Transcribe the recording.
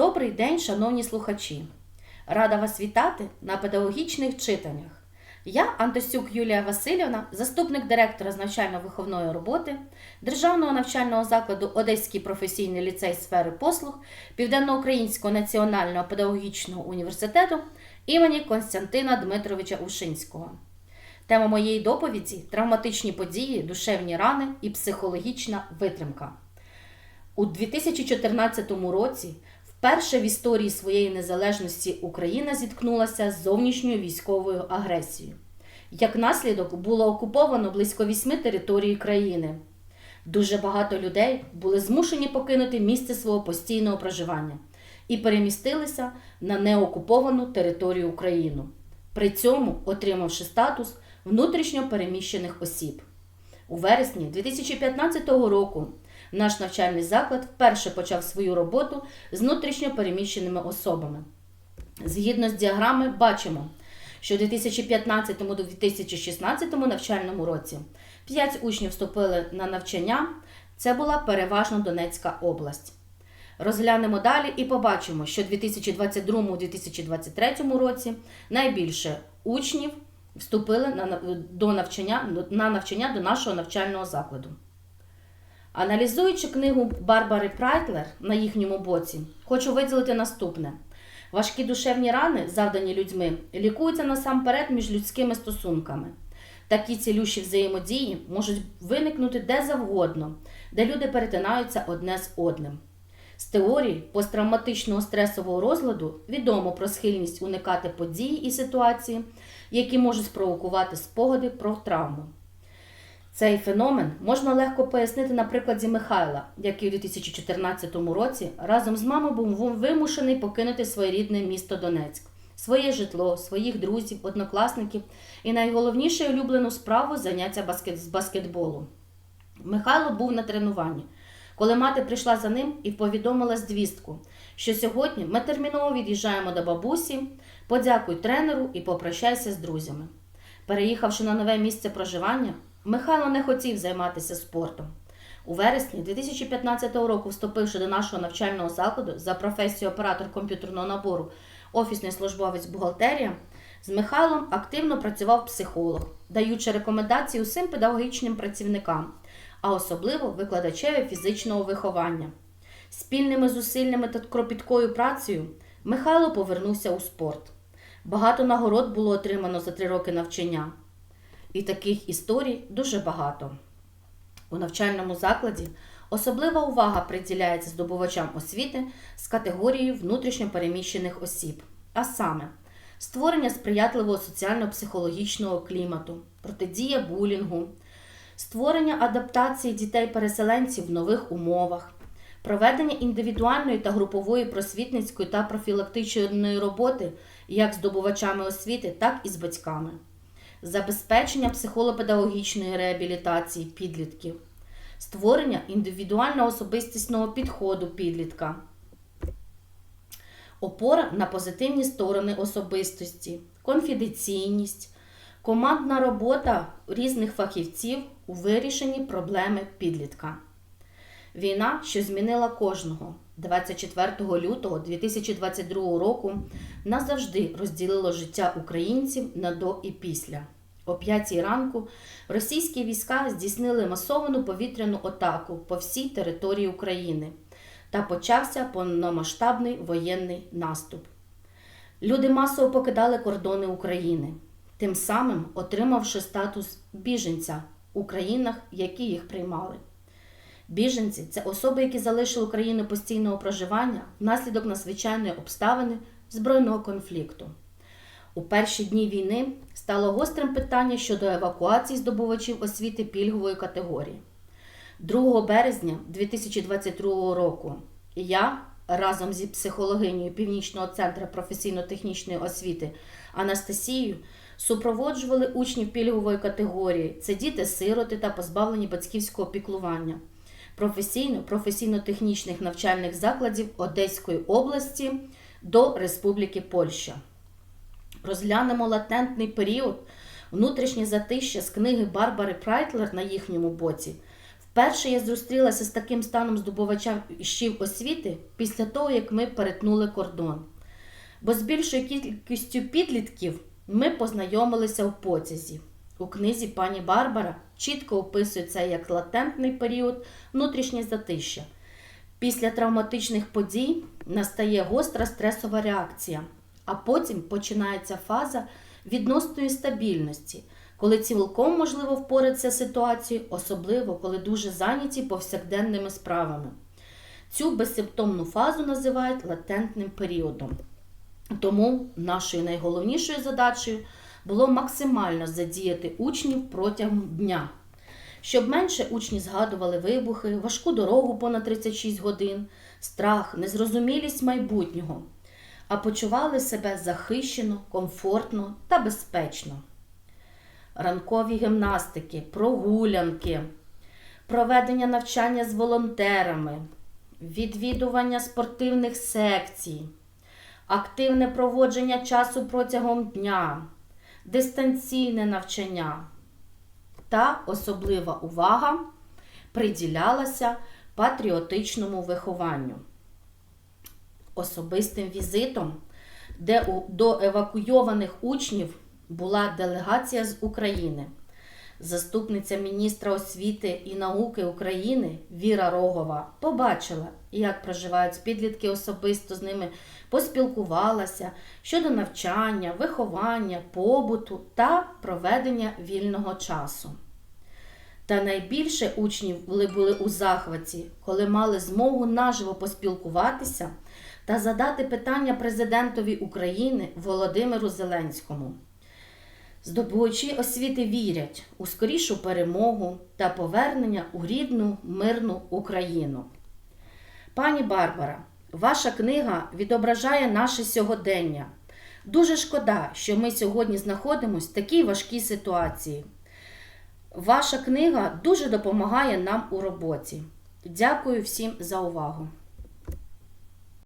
Добрий день, шановні слухачі! Рада вас вітати на педагогічних читаннях. Я, Антосюк Юлія Васильівна, заступник директора з навчально-виховної роботи Державного навчального закладу Одеський професійний ліцей сфери послуг Південноукраїнського національного педагогічного університету імені Константина Дмитровича Ушинського. Тема моєї доповіді травматичні події, душевні рани і психологічна витримка. У 2014 році вперше в історії своєї незалежності Україна зіткнулася з зовнішньою військовою агресією. Як наслідок було окуповано близько вісьми територій країни. Дуже багато людей були змушені покинути місце свого постійного проживання і перемістилися на неокуповану територію України, при цьому отримавши статус внутрішньо переміщених осіб. У вересні 2015 року наш навчальний заклад вперше почав свою роботу з внутрішньо переміщеними особами. Згідно з діаграми, бачимо, що у 2015-2016 навчальному році 5 учнів вступили на навчання. Це була переважно Донецька область. Розглянемо далі і побачимо, що у 2022-2023 році найбільше учнів вступили на, до навчання, на навчання до нашого навчального закладу. Аналізуючи книгу Барбари Прайтлер на їхньому боці, хочу виділити наступне: важкі душевні рани, завдані людьми, лікуються насамперед між людськими стосунками. Такі цілющі взаємодії можуть виникнути де завгодно, де люди перетинаються одне з одним. З теорії посттравматичного стресового розладу відомо про схильність уникати події і ситуації, які можуть спровокувати спогади про травму. Цей феномен можна легко пояснити на прикладі Михайла, який у 2014 році разом з мамою був вимушений покинути своє рідне місто Донецьк, своє житло, своїх друзів, однокласників і найголовніше улюблену справу заняття баскет... з баскетболу. Михайло був на тренуванні, коли мати прийшла за ним і повідомила звістку, що сьогодні ми терміново від'їжджаємо до бабусі, подякуй тренеру і попрощайся з друзями. Переїхавши на нове місце проживання, Михайло не хотів займатися спортом. У вересні 2015 року, вступивши до нашого навчального закладу за професією оператор комп'ютерного набору, офісний службовець бухгалтерія, з Михайлом активно працював психолог, даючи рекомендації усім педагогічним працівникам, а особливо викладачеві фізичного виховання. Спільними зусиллями та кропіткою працею Михайло повернувся у спорт. Багато нагород було отримано за три роки навчання. І таких історій дуже багато. У навчальному закладі особлива увага приділяється здобувачам освіти з категорією внутрішньопереміщених осіб, а саме створення сприятливого соціально-психологічного клімату, протидія булінгу, створення адаптації дітей-переселенців в нових умовах, проведення індивідуальної та групової просвітницької та профілактичної роботи як здобувачами освіти, так і з батьками забезпечення психолопедагогічної реабілітації підлітків, створення індивідуального особистісного підходу підлітка, опора на позитивні сторони особистості, конфіденційність, командна робота різних фахівців у вирішенні проблеми підлітка. Війна, що змінила кожного 24 лютого 2022 року, назавжди розділило життя українців на до і після. О 5 ранку російські війська здійснили масовану повітряну атаку по всій території України та почався повномасштабний воєнний наступ. Люди масово покидали кордони України, тим самим отримавши статус біженця у країнах, які їх приймали. Біженці це особи, які залишили Україну постійного проживання внаслідок надзвичайної обставини збройного конфлікту. У перші дні війни стало гострим питання щодо евакуації здобувачів освіти пільгової категорії. 2 березня 2022 року я разом зі психологинею Північного центру професійно-технічної освіти Анастасією супроводжували учнів пільгової категорії це діти-сироти та позбавлені батьківського піклування професійно-технічних навчальних закладів Одеської області до Республіки Польща. Розглянемо латентний період внутрішнє затища з книги Барбари Прайтлер на їхньому боці, Вперше я зустрілася з таким станом здобувачів освіти після того, як ми перетнули кордон. Бо з більшою кількістю підлітків ми познайомилися в потязі. У книзі пані Барбара чітко описується як латентний період внутрішнє затища. Після травматичних подій настає гостра стресова реакція, а потім починається фаза відносної стабільності, коли цілком можливо впоратися з ситуацією, особливо коли дуже зайняті повсякденними справами. Цю безсимптомну фазу називають латентним періодом. Тому нашою найголовнішою задачею було максимально задіяти учнів протягом дня, щоб менше учні згадували вибухи, важку дорогу понад 36 годин, страх, незрозумілість майбутнього, а почували себе захищено, комфортно та безпечно. Ранкові гімнастики, прогулянки, проведення навчання з волонтерами, відвідування спортивних секцій активне проводження часу протягом дня, дистанційне навчання та особлива увага приділялася патріотичному вихованню. Особистим візитом, де до евакуйованих учнів була делегація з України. Заступниця міністра освіти і науки України Віра Рогова побачила, як проживають підлітки особисто з ними, поспілкувалася щодо навчання, виховання, побуту та проведення вільного часу. Та найбільше учнів були, у захваті, коли мали змогу наживо поспілкуватися та задати питання президентові України Володимиру Зеленському. Здобувачі освіти вірять у скорішу перемогу та повернення у рідну мирну Україну. Пані Барбара, ваша книга відображає наше сьогодення. Дуже шкода, що ми сьогодні знаходимося в такій важкій ситуації. Ваша книга дуже допомагає нам у роботі. Дякую всім за увагу.